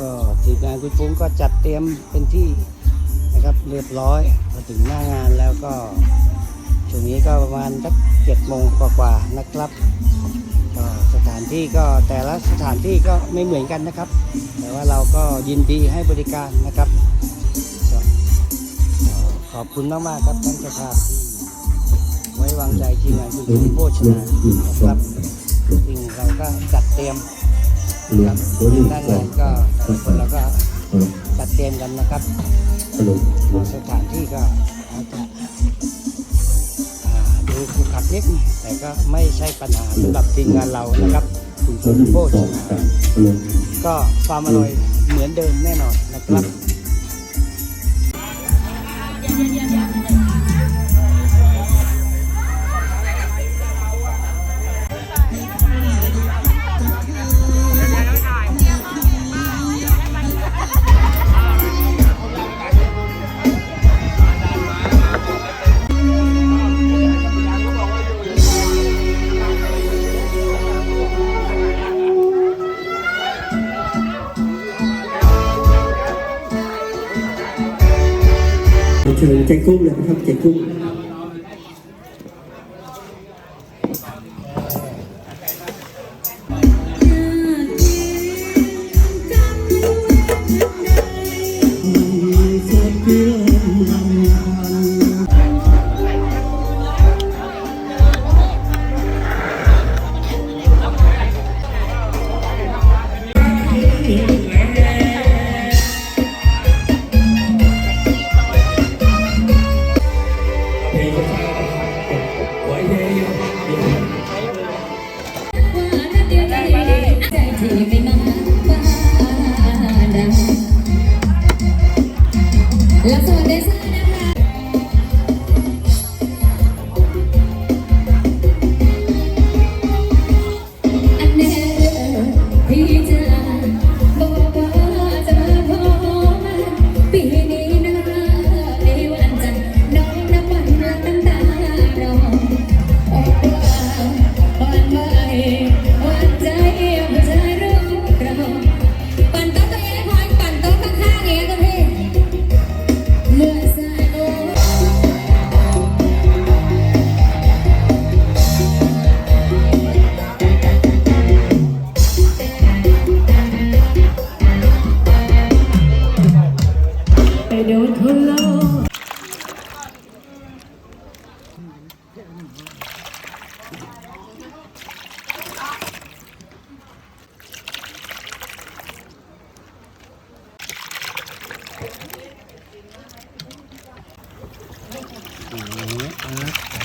ก็ทีมงานคุณฟุ้งก็จัดเตรียมเป็นที่นะครับเรียบร้อยพอถึงหน้างานแล้วก็ช่วงนี้ก็ประมาณสักเจ็ดโมงกว่าๆนะครับก็สถานที่ก็แต่ละสถานที่ก็ไม่เหมือนกันนะครับ แต่ว่าเราก็ยินดีให้บริการนะครับขอบคุณมากๆครับท่านเจ้าภาพที่ไว้วางใจทีมงานคุณฟุ้งโภชนานะครับซึ่งเราก็จัดเตรียม รวครัมบตัวนี้ด้านในก็แต่ละคนเราก็จัดเตรียมกันนะครับสถานที่ก็อาจจะดูขรุขระนิดแต่ก็ไม่ใช่ปัญหาสำหรับทีมงานเรานะครับคุณโจโบชนะสามก็ความอร่อยเหมือนเดิมแน่นอนนะครับ เชิญแกงกุ้ง ปี โดนคนโลอย่างนี้นะ